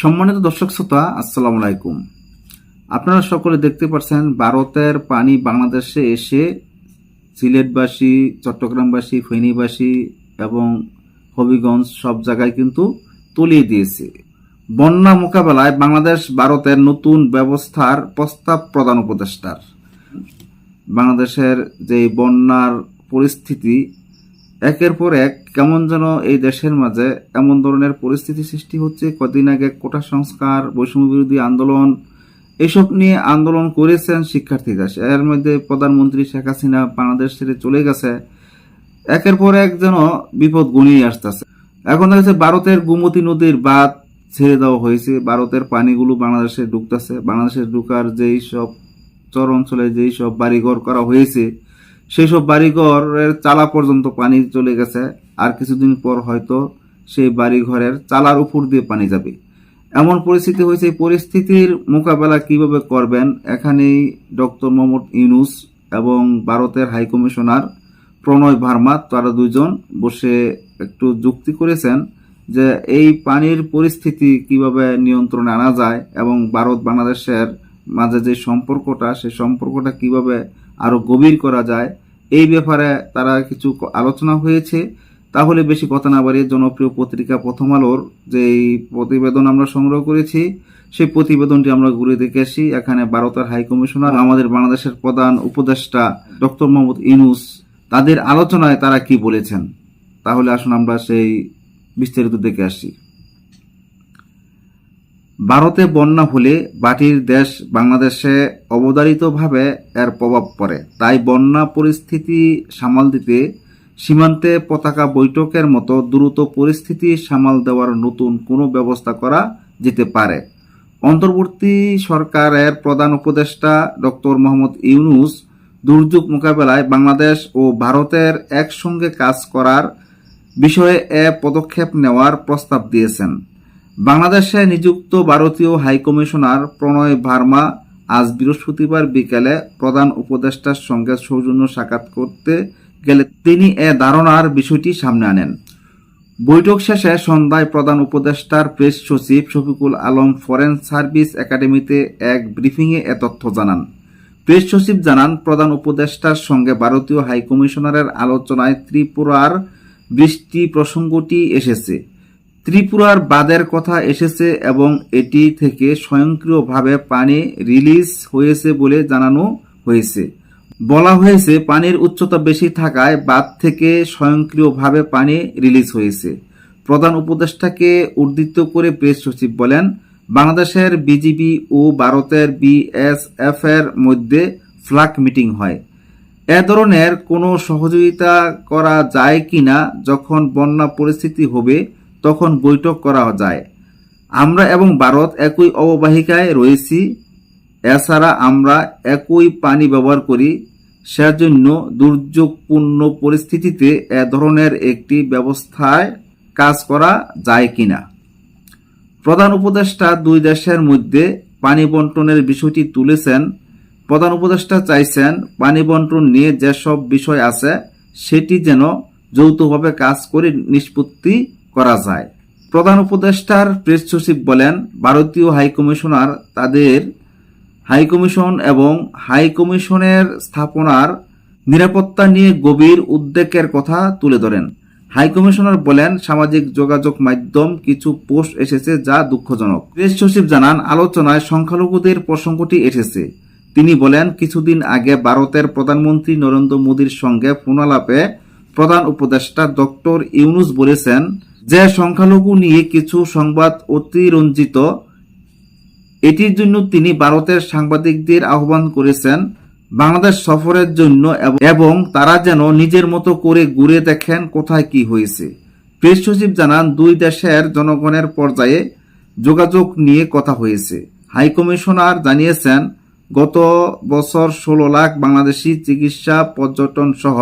সম্মানিত দর্শক শ্রোতা, আসসালামু আলাইকুম। আপনারা সকলে দেখতে পাচ্ছেন ভারতের পানি বাংলাদেশে এসে সিলেটবাসী, চট্টগ্রামবাসী, ফেনীবাসী এবং হবিগঞ্জ সব জায়গায় কিন্তু তলিয়ে দিয়েছে। বন্যা মোকাবেলায় বাংলাদেশ ভারতের নতুন ব্যবস্থার প্রস্তাব প্রদান উপদেষ্টার। বাংলাদেশের যে বন্যার পরিস্থিতি একের পর এক কেমন যেন এই দেশের মাঝে এমন ধরনের পরিস্থিতি সৃষ্টি হচ্ছে। কদিন আগে কোটা সংস্কার, বৈষম্য বিরোধী আন্দোলন, এসব নিয়ে আন্দোলন করেছেন শিক্ষার্থীরা। এর মধ্যে প্রধানমন্ত্রী শেখ হাসিনা বাংলাদেশ ছেড়ে চলে গেছে। একের পর এক যেন বিপদ গনিয়ে আসতেছে। এখন দেখা যাচ্ছে ভারতের গোমতী নদীর বাঁধ ছেড়ে দেওয়া হয়েছে। ভারতের পানিগুলো বাংলাদেশে ঢুকতেছে। বাংলাদেশে ঢুকার যেই সব চর অঞ্চলে যেই সব বাড়িঘর করা হয়েছে সেই সব বাড়িঘরের চালা পর্যন্ত পানি চলে গেছে। আর কিছুদিন পর হয়তো সেই বাড়িঘরের চালার উপর দিয়ে পানি যাবে। এমন পরিস্থিতি হয়েছে পরিস্থিতির মোকাবেলা কীভাবে করবেন? এখানেই ডক্টর মোহাম্মদ ইউনুস এবং ভারতের হাই কমিশনার প্রণয় ভার্মা, তারা দুজন বসে একটু যুক্তি করেছেন যে এই পানির পরিস্থিতি কীভাবে নিয়ন্ত্রণে আনা যায় এবং ভারত বাংলাদেশের মাঝে যে সম্পর্কটা সেই সম্পর্কটা কীভাবে আরও গভীর করা যায়, এই ব্যাপারে তারা কিছু আলোচনা হয়েছে। তাহলে বেশি কথা না বাড়িয়ে জনপ্রিয় পত্রিকা প্রথম আলোর যে প্রতিবেদন আমরা সংগ্রহ করেছি, সেই প্রতিবেদনটি আমরা ঘুরে দেখে আসি। এখানে ভারতের হাইকমিশনার আমাদের বাংলাদেশের প্রধান উপদেষ্টা ডক্টর মোহাম্মদ ইনুস তাদের আলোচনায় তারা কি বলেছেন? তাহলে আসুন আমরা সেই বিস্তারিত দেখে আসি। ভারতে বন্যা হলে বাটির দেশ বাংলাদেশে অবধারিতভাবে এর প্রভাব পড়ে। তাই বন্যা পরিস্থিতি সামাল দিতে সীমান্তে পতাকা বৈঠকের মতো দ্রুত পরিস্থিতি সামাল দেওয়ার নতুন কোনো ব্যবস্থা করা যেতে পারে। অন্তর্বর্তী সরকারের প্রধান উপদেষ্টা ডক্টর মোহাম্মদ ইউনুস দুর্যোগ মোকাবেলায় বাংলাদেশ ও ভারতের একসঙ্গে কাজ করার বিষয়ে এ পদক্ষেপ নেওয়ার প্রস্তাব দিয়েছেন। বাংলাদেশে নিযুক্ত ভারতীয় হাইকমিশনার প্রণয় ভার্মা আজ বৃহস্পতিবার বিকেলে প্রধান উপদেষ্টার সঙ্গে সৌজন্য সাক্ষাৎ করতে গেলে তিনি এ ধারণার বিষয়টি সামনে আনেন। বৈঠক শেষে সন্ধ্যায় প্রধান উপদেষ্টার প্রেস সচিব শফিকুল আলম ফরেন সার্ভিস একাডেমিতে এক ব্রিফিংয়ে এ তথ্য জানান। প্রেস সচিব জানান, প্রধান উপদেষ্টার সঙ্গে ভারতীয় হাইকমিশনারের আলোচনায় ত্রিপুরার বৃষ্টি প্রসঙ্গটি এসেছে। ত্রিপুরার বাদের কথা এসেছে এবং এটি থেকে স্বয়ংক্রিয়ভাবে পানি রিলিজ হয়েছে বলে জানানো হয়েছে। বলা হয়েছে, পানির উচ্চতা বেশি থাকায় বাঁধ থেকে স্বয়ংক্রিয়ভাবে পানি রিলিজ হয়েছে। প্রধান উপদেষ্টাকে উদ্ধৃত করে প্রেস সচিব বলেন, বাংলাদেশের বিজিবি ও ভারতের বিএসএফ এর মধ্যে ফ্ল্যাগ মিটিং হয়। এ ধরনের কোনো সহযোগিতা করা যায় কিনা, যখন বন্যা পরিস্থিতি হবে তখন বৈঠক করা যায়। আমরা এবং ভারত একই অববাহিকায় রয়েছি, এছাড়া আমরা একই পানি ব্যবহার করি। সেজন্য দুর্যোগপূর্ণ পরিস্থিতিতে এ ধরনের একটি ব্যবস্থায় কাজ করা যায় কিনা? প্রধান উপদেষ্টা দুই দেশের মধ্যে পানি বন্টনের বিষয়টি তুলেছেন। প্রধান উপদেষ্টা চাইছেন পানি বন্টন নিয়ে যেসব বিষয় আছে, সেটি যেন যৌথভাবে কাজ করে নিষ্পত্তি করা যায়। প্রধান উপদেষ্টার প্রেস সচিব বলেন, ভারতীয় হাইকমিশনার তাদের হাইকমিশন এবং হাইকমিশনের স্থাপনার নিরাপত্তা নিয়ে গভীর উদ্বেগের কথা তুলে ধরেন। হাইকমিশনার বলেন, সামাজিক যোগাযোগ মাধ্যম কিছু পোস্ট এসেছে যা দুঃখজনক। প্রেস সচিব জানান, আলোচনায় সংখ্যালঘুদের প্রসঙ্গটি এসেছে। তিনি বলেন, কিছুদিন আগে ভারতের প্রধানমন্ত্রী নরেন্দ্র মোদীর সঙ্গে ফোনালাপে প্রধান উপদেষ্টা ডক্টর ইউনুস বলেছেন যে সংখ্যালঘু নিয়ে কিছু সংবাদ অতিরঞ্জিত, এটির জন্য তিনি ভারতের সাংবাদিকদের আহ্বান করেছেন বাংলাদেশ সফরের জন্য এবং তারা যেন নিজের মতো করে ঘুরে দেখেন কোথায় কি হয়েছে। প্রেস সচিব জানান, দুই দেশের জনগণের পর্যায়ে যোগাযোগ নিয়ে কথা হয়েছে। হাইকমিশনার জানিয়েছেন, গত বছর ষোলো লাখ বাংলাদেশি চিকিৎসা পর্যটন সহ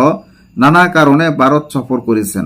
নানা কারণে ভারত সফর করেছেন।